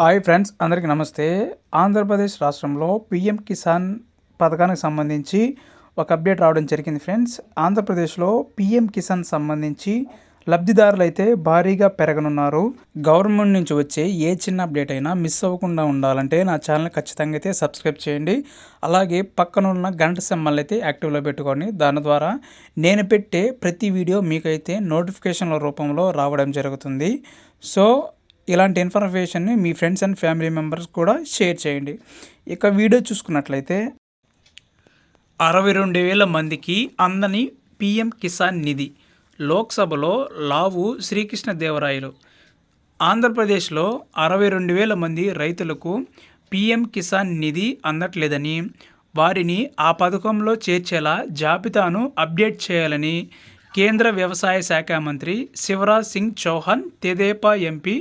Hi friends అందరికీ నమస్తే. ఆంధ్రప్రదేశ్ రాష్ట్రంలో పిఎం కిసాన్ పథకానికి సంబంధించి ఒక అప్డేట్ రావడం జరిగింది ఫ్రెండ్స్. ఆంధ్రప్రదేశ్లో పిఎం కిసాన్ సంబంధించి లబ్ధిదారులు అయితే భారీగా పెరగనున్నారు. గవర్నమెంట్ నుంచి వచ్చే ఏ చిన్న అప్డేట్ అయినా మిస్ అవ్వకుండా ఉండాలంటే నా ఛానల్ ఖచ్చితంగా అయితే సబ్స్క్రైబ్ చేయండి. అలాగే పక్కన ఉన్న గంట సెమ్మల్ని అయితే యాక్టివ్లో పెట్టుకొని దాని ద్వారా నేను పెట్టే ప్రతి వీడియో మీకైతే నోటిఫికేషన్ల రూపంలో రావడం జరుగుతుంది. సో ఇలాంటి ఇన్ఫర్మేషన్ని మీ ఫ్రెండ్స్ అండ్ ఫ్యామిలీ మెంబర్స్ కూడా షేర్ చేయండి. ఇక వీడియో చూసుకున్నట్లయితే అరవై రెండు వేల మందికి అందని పిఎం కిసాన్ నిధి లోక్సభలో లావు శ్రీకృష్ణదేవరాయలు. ఆంధ్రప్రదేశ్లో అరవై రెండు వేల మంది రైతులకు పిఎం కిసాన్ నిధి అందట్లేదని వారిని ఆ పథకంలో చేర్చేలా జాబితాను అప్డేట్ చేయాలని కేంద్ర వ్యవసాయ శాఖ మంత్రి శివరాజ్ సింగ్ చౌహాన్ తెదేపా ఎంపీ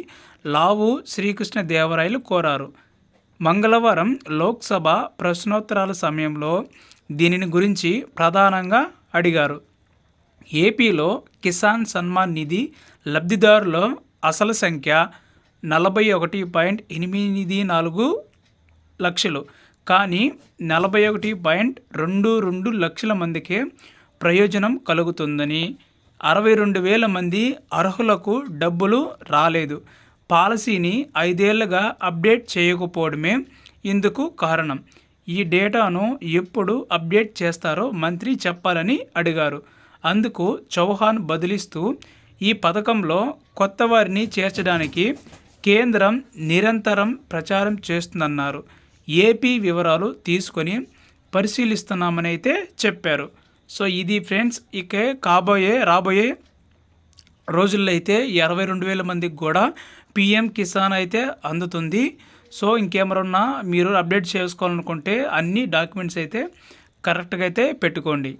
లావు శ్రీకృష్ణదేవరాయలు కోరారు. మంగళవారం లోక్సభ ప్రశ్నోత్తరాల సమయంలో దీనిని గురించి ప్రధానంగా అడిగారు. ఏపీలో కిసాన్ సన్మాన్ నిధి లబ్ధిదారుల అసలు సంఖ్య నలభై ఒకటి పాయింట్ ఎనిమిది నాలుగు లక్షలు. కానీ నలభై ఒకటి పాయింట్ రెండు రెండు లక్షల మందికే ప్రయోజనం కలుగుతుందని అరవై రెండు వేల మంది అర్హులకు డబ్బులు రాలేదు. పాలసీని ఐదేళ్ళుగా అప్డేట్ చేయకపోవడమే ఇందుకు కారణం. ఈ డేటాను ఎప్పుడు అప్డేట్ చేస్తారో మంత్రి చెప్పాలని అడిగారు. అందుకు చౌహాన్ బదిలిస్తూ ఈ పథకంలో కొత్త వారిని చేర్చడానికి కేంద్రం నిరంతరం ప్రచారం చేస్తుందన్నారు. ఏపీ వివరాలు తీసుకొని పరిశీలిస్తున్నామని అయితే చెప్పారు. సో ఇది ఫ్రెండ్స్ ఇక కాబోయే రాబోయే రోజుల్లో అయితే ఇరవై రెండు వేల మందికి కూడా పిఎం కిసాన్ అయితే అందుతుంది. సో ఇంకేమన్నా మీరు అప్డేట్ చేసుకోవాలనుకుంటే అన్ని డాక్యుమెంట్స్ అయితే కరెక్ట్గా అయితే పెట్టుకోండి.